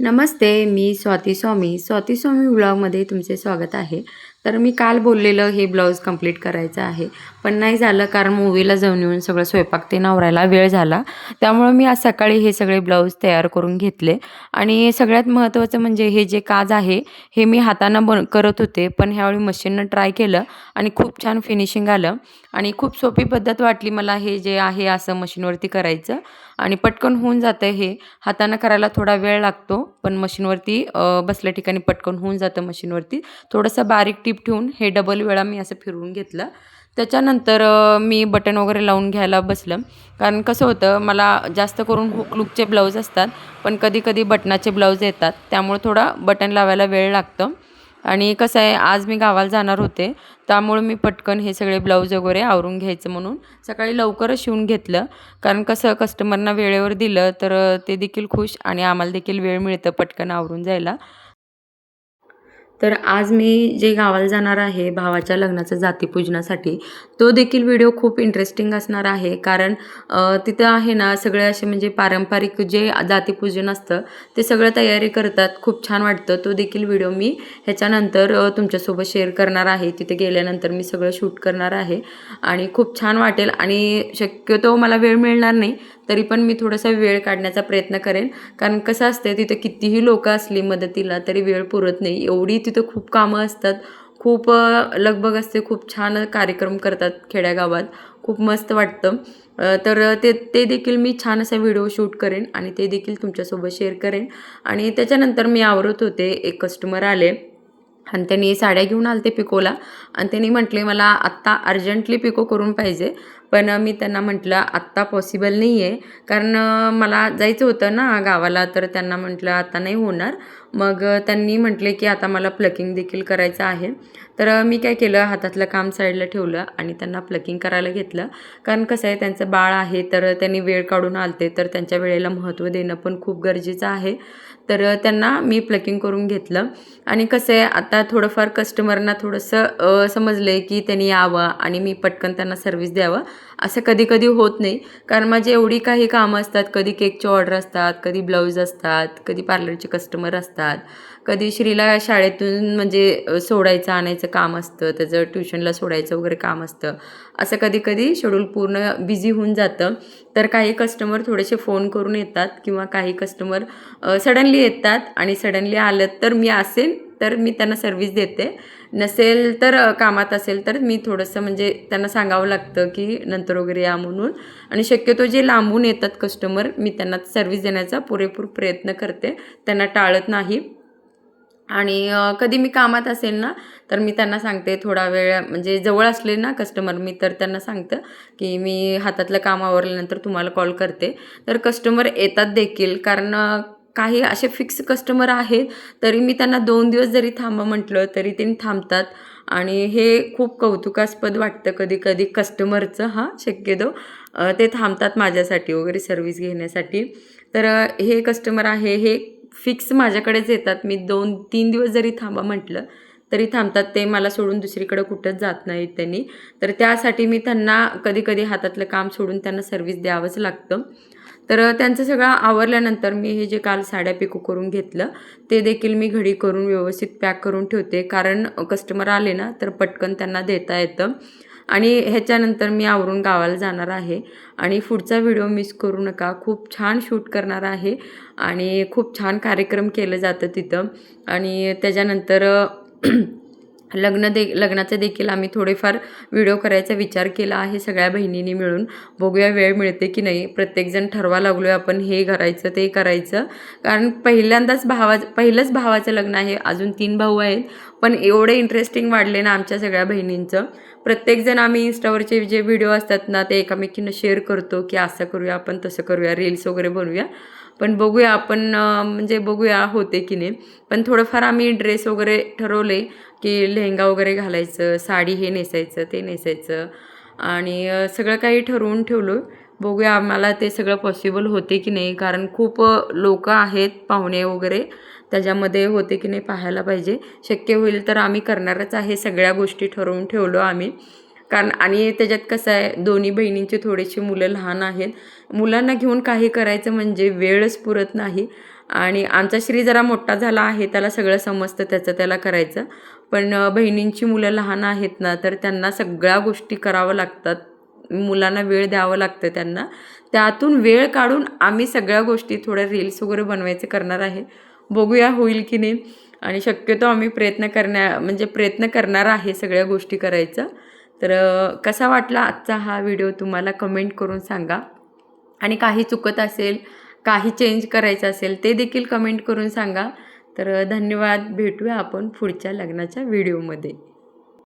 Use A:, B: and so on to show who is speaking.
A: नमस्ते मी स्वाती स्वामी. स्वाती स्वामी ब्लॉगमध्ये तुमचे स्वागत आहे. तर मी काल बोललेलं हे ब्लाऊज कंप्लीट करायचं आहे. पण नाही झालं कारण मूवीला जाऊन येऊन सगळं स्वयंपाक ते नवरायला वेळ झाला. त्यामुळं मी आज सकाळी हे सगळे ब्लाऊज तयार करून घेतले. आणि सगळ्यात महत्त्वाचं म्हणजे हे जे काज आहे हे मी हातानं बन करत होते. पण ह्यावेळी मशीननं ट्राय केलं आणि खूप छान फिनिशिंग आलं. आणि खूप सोपी पद्धत वाटली मला हे जे आहे असं मशीनवरती करायचं. आणि पटकन होऊन जातं हे. हातानं करायला थोडा वेळ लागतो पण मशीनवरती बसल्या ठिकाणी पटकन होऊन जातं मशीनवरती. थोडंसं बारीक टीप ठेवून हे डबल वेळा मी असं फिरवून घेतलं. त्याच्यानंतर मी बटन वगैरे लावून घ्यायला बसलं. कारण कसं होतं मला जास्त करून हुक लुकचे ब्लाऊज असतात पण कधी कधी बटनाचे ब्लाऊज येतात. त्यामुळे थोडा बटन लावायला वेळ लागतं. आणि कसं आहे आज मी गावाला जाणार होते त्यामुळे मी पटकन हे सगळे ब्लाऊज वगैरे आवरून घ्यायचं म्हणून सकाळी लवकरच शिवून घेतलं. कारण कसं कस्टमरना वेळेवर दिलं तर ते देखील खुश आणि आम्हाला देखील वेळ मिळतं पटकन आवरून जायला. तर आज मी जे गावाला जाणार आहे भावाच्या लग्नाचं जातीपूजनासाठी तो देखील व्हिडिओ खूप इंटरेस्टिंग असणार आहे. कारण तिथं आहे ना सगळे असे म्हणजे पारंपरिक जे जातीपूजन असतं ते सगळं तयारी करतात. खूप छान वाटतं. तो देखील व्हिडिओ मी ह्याच्यानंतर तुमच्यासोबत शेअर करणार आहे. तिथे गेल्यानंतर मी सगळं शूट करणार आहे. आणि खूप छान वाटेल. आणि शक्यतो मला वेळ मिळणार नाही तरी पण मी थोडासा वेळ काढण्याचा प्रयत्न करेन. कारण कसं असतं तिथं कितीही लोकं असली मदतीला तरी वेळ पुरत नाही. एवढी तिथं खूप कामं असतात. खूप लगबग असते. खूप छान कार्यक्रम करतात खेड्यागावात. खूप मस्त वाटतं. तर ते ते देखील मी छान असा व्हिडिओ शूट करेन आणि ते देखील तुमच्यासोबत शेअर करेन. आणि त्याच्यानंतर मी आवरत होते. एक कस्टमर आले. आणि त्यांनी साड्या घेऊन आले ते पिकोला. आणि त्यांनी म्हटले मला आत्ता अर्जंटली पिको करून पाहिजे. पण मी त्यांना म्हटलं आत्ता पॉसिबल नाही आहे कारण मला जायचं होतं ना गावाला. तर त्यांना म्हटलं आता नाही होणार. मग त्यांनी म्हटले की आता मला प्लकिंग देखील करायचं आहे. तर मी काय केलं हातातलं काम साईडला ठेवलं आणि त्यांना प्लकिंग करायला घेतलं. कारण कसं आहे त्यांचं बाळ आहे तर त्यांनी वेळ काढून आलते तर त्यांच्या वेळेला महत्त्व देणं पण खूप गरजेचं आहे. तर त्यांना मी प्लकिंग करून घेतलं. आणि कसं आहे आता थोडंफार कस्टमरना थोडंसं समजलं आहे की त्यांनी यावं आणि मी पटकन त्यांना सर्व्हिस द्यावं. असं कधी कधी होत नाही. कारण माझी एवढी काही कामं असतात कधी केकची ऑर्डर असतात कधी ब्लाऊज असतात कधी पार्लरचे कस्टमर असतात. कधी श्रीला शाळेतून म्हणजे सोडायचं आणायचं काम असतं त्याचं ट्युशनला सोडायचं वगैरे काम असतं. असं कधी कधी शेड्यूल पूर्ण बिझी होऊन जातं. तर काही कस्टमर थोडेसे फोन करून येतात किंवा काही कस्टमर सडनली येतात आणि सडनली आलं तर मी असेन तर मी त्यांना सर्व्हिस देते. नसेल तर कामात असेल तर मी थोडंसं म्हणजे त्यांना सांगावं लागतं की नंतर वगैरे या म्हणून. आणि शक्यतो जे लांबून येतात कस्टमर मी त्यांना सर्व्हिस देण्याचा पुरेपूर प्रयत्न करते. त्यांना टाळत नाही. आणि कधी मी कामात असेल ना तर मी त्यांना सांगते थोडा वेळ म्हणजे जवळ असले ना कस्टमर मी तर त्यांना सांगतं की मी हातातलं काम आवरल्यानंतर तुम्हाला कॉल करते. तर कस्टमर येतात देखील कारण काही असे फिक्स कस्टमर आहेत तरी मी त्यांना दोन दिवस जरी थांबा म्हटलं तरी ते थांबतात. आणि हे खूप कौतुकास्पद वाटतं कधी कधी कस्टमरचं हां शक्यतो. ते थांबतात माझ्यासाठी वगैरे सर्व्हिस घेण्यासाठी. तर हे कस्टमर आहे हे फिक्स माझ्याकडेच येतात. मी दोन तीन दिवस जरी थांबा म्हटलं तरी थांबतात. ते मला सोडून दुसरीकडं कुठंच जात नाहीत त्यांनी. तर त्यासाठी मी त्यांना कधी कधी हातातलं काम सोडून त्यांना सर्व्हिस द्यावंच लागतं. तर त्यांचं सगळं आवरल्यानंतर मी हे जे काल साड्या पिको करून घेतलं ते देखील मी घडी करून व्यवस्थित पॅक करून ठेवते. कारण कस्टमर आले ना तर पटकन त्यांना देता येतं. आणि ह्याच्यानंतर मी आवरून गावाला जाणार आहे. आणि पुढचा व्हिडिओ मिस करू नका. खूप छान शूट करणार आहे. आणि खूप छान कार्यक्रम केलं जातं तिथं. आणि त्याच्यानंतर लग्न दे लग्नाचे देखील आम्ही थोडेफार व्हिडिओ करायचा विचार केला आहे सगळ्या बहिणींनी मिळून. बघूया वेळ मिळते की नाही. प्रत्येकजण ठरवा लागलो आहे आपण हे करायचं ते करायचं. कारण पहिल्यांदाच भावा पहिलंच भावाचं लग्न आहे. अजून तीन भाऊ आहेत. पण एवढे इंटरेस्टिंग वाढले ना आमच्या सगळ्या बहिणींचं. प्रत्येकजण आम्ही इंस्टावरचे जे व्हिडिओ असतात ना ते एकामेकींना शेअर करतो की असं करूया आपण तसं करूया. रील्स वगैरे बनवूया. पण बघूया आपण म्हणजे बघूया होते की नाही. पण थोडंफार आम्ही ड्रेस वगैरे ठरवले की लेहंगा वगैरे घालायचं साडी हे नेसायचं ते नेसायचं आणि सगळं काही ठरवून ठेवलो. बघूया आम्हाला ते सगळं पॉसिबल होते की नाही कारण खूप लोक आहेत पाहुणे वगैरे. त्याच्यामध्ये होते की नाही पाहायला पाहिजे. शक्य होईल तर आम्ही करणारच आहे सगळ्या गोष्टी ठरवून ठेवलो आम्ही. कारण आणि त्याच्यात कसं आहे दोन्ही बहिणींचे थोडीशी मुलं लहान आहेत. मुलांना घेऊन काही करायचं म्हणजे वेळच पुरत नाही. आणि आमचा श्री जरा मोठा झाला आहे त्याला सगळं समजतं त्याचं त्याला करायचं. पण बहिणींची मुलं लहान आहेत ना तर त्यांना सगळ्या गोष्टी करावं लागतात. मुलांना वेळ द्यावं लागतं त्यांना. त्यातून वेळ काढून आम्ही सगळ्या गोष्टी थोड्या रील्स वगैरे बनवायचे करणार आहे. बघूया होईल की नाही. आणि शक्यतो आम्ही प्रयत्न करण्या म्हणजे प्रयत्न करणार आहे सगळ्या गोष्टी करायचं. तर कसा वाटला आजचा हा व्हिडिओ तुम्हाला कमेंट करून सांगा. आणि काही चुकत असेल काही चेंज करायचं असेल ते देखील कमेंट करून सांगा. तर धन्यवाद. भेटूया आपण पुढच्या लग्नाच्या व्हिडिओमध्ये.